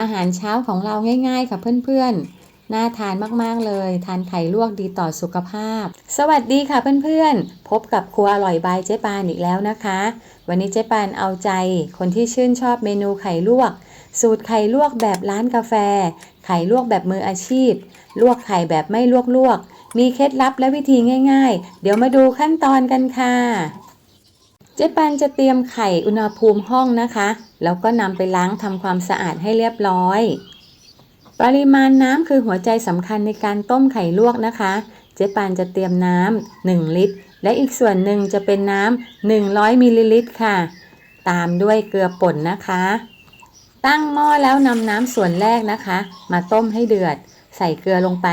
อาหารเช้าของเราง่ายๆ ค่ะเพื่อนๆ น่าทานมากๆเลย ทานไข่ลวกดีต่อสุขภาพ สวัสดีค่ะเพื่อนๆ พบกับครัวอร่อยบายเจ๊ปานอีกแล้วนะคะ วันนี้เจ๊ปานเอาใจ คนที่ชื่นชอบเมนูไข่ลวก สูตรไข่ลวกแบบร้านกาแฟ ไข่ลวกแบบมืออาชีพ ลวกไข่แบบไม่ลวกๆมีเคล็ดลับและวิธีง่าย ๆ เดี๋ยวมาดูขั้นตอนกันค่ะ เจ๊ปันจะเตรียมไข่อุณหภูมิห้องนะคะ แล้วก็นำไปล้างทำความสะอาดให้เรียบร้อย ปริมาณน้ำคือหัวใจสำคัญในการต้มไข่ลวกนะคะ เจ๊ปันจะเตรียมน้ำ1ลิตร และอีกส่วนหนึ่งจะเป็นน้ำ100มิลลิลิตรค่ะ ตามด้วยเกลือป่นนะคะ ตั้งหม้อแล้วนำน้ำส่วนแรกนะคะ มาต้มให้เดือด ใส่เกลือลงไป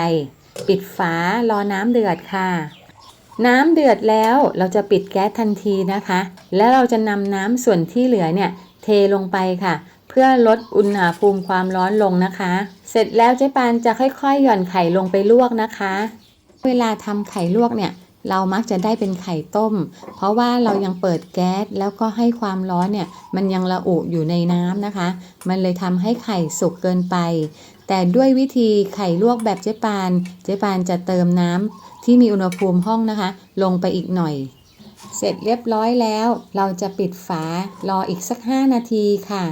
ปิดฝารอน้ำเดือดค่ะ น้ำเดือดแล้วเราจะปิดแก๊สทันทีนะคะ แล้วเราจะนำน้ำส่วนที่เหลือเนี่ยเทลงไปค่ะ เพื่อลดอุณหภูมิความร้อนลงนะคะ เสร็จแล้วเจ๊ปานจะค่อยๆ หย่อนไข่ลงไปลวกนะคะ เวลาทำไข่ลวกเนี่ยเรามักจะได้เป็นไข่ต้ม เพราะว่าเรายังเปิดแก๊สแล้วก็ให้ความร้อนเนี่ยมันยังระอุอยู่ในน้ำนะคะ มันเลยทำให้ไข่สุกเกินไป แต่ด้วยวิธีไข่ลวกแบบเจ๊ปาน เจ๊ปานจะเติมน้ำที่มีอุณหภูมิห้องนะคะ ลงไปอีกหน่อย เสร็จเรียบร้อยแล้ว เราจะปิดฝารออีกสัก 5 นาทีค่ะ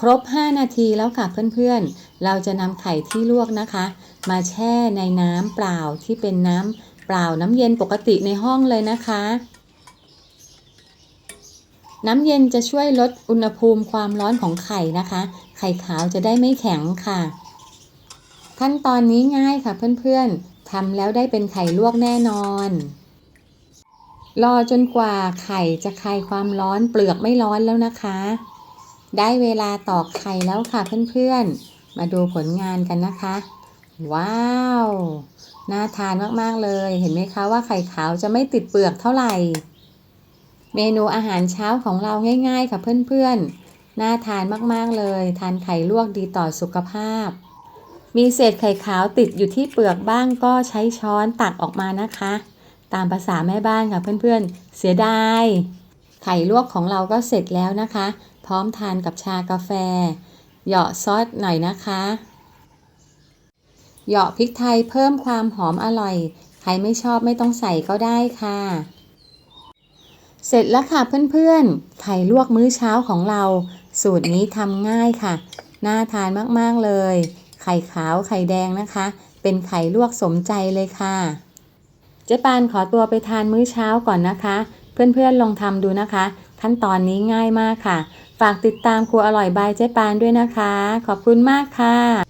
ครบ 5 นาทีแล้วค่ะเพื่อนๆ เราจะนำไข่ที่ลวกนะคะ มาแช่ในน้ำเปล่าที่เป็นน้ำเปล่าน้ำเย็นปกติในห้องเลยนะคะ น้ำเย็นจะช่วยลดอุณหภูมิความร้อนของไข่นะคะ ไข่ขาวจะได้ไม่แข็งค่ะ ขั้นตอนนี้ง่ายค่ะเพื่อนๆทำแล้วได้เป็นไข่ลวกแน่นอน รอจนกว่าไข่จะคลายความร้อนเปลือกไม่ร้อนแล้วนะคะ ได้เวลาตอกไข่แล้วค่ะเพื่อนๆ มาดูผลงานกันนะคะ ว้าว น่าทานมากๆเลย เห็นไหมคะว่าไข่ขาวจะไม่ติดเปลือกเท่าไหร่ เมนูอาหารเช้าของเราง่าย ๆ ค่ะเพื่อนๆ น่าทานมากๆเลย ทานไข่ลวกดีต่อสุขภาพ มีเศษไข่ขาวติดอยู่ที่เปลือกบ้างก็ใช้ช้อนตักออกมานะคะ ตามภาษาแม่บ้านค่ะเพื่อนๆ เสียดาย ไข่ลวกของเราก็เสร็จแล้วนะคะ พร้อมทานกับชากาแฟ เหยาะซอสหน่อยนะคะเหยาะพริกไทยเพิ่มความหอมอร่อย ใครไม่ชอบไม่ต้องใส่ก็ได้ค่ะ เสร็จแล้วค่ะเพื่อนๆ ไข่ลวกมื้อเช้าของเรา สูตรนี้ทำง่ายค่ะ น่าทานมากๆเลย ไข่ขาวไข่แดงนะคะ เป็นไข่ลวกสมใจเลยค่ะ เจ๊ปานขอตัวไปทานมื้อเช้าก่อนนะคะ เพื่อนๆลองทำดูนะคะ ขั้นตอนนี้ง่ายมากค่ะ ฝากติดตามครัวอร่อยบายเจ๊ปานด้วยนะคะ ขอบคุณมากค่ะ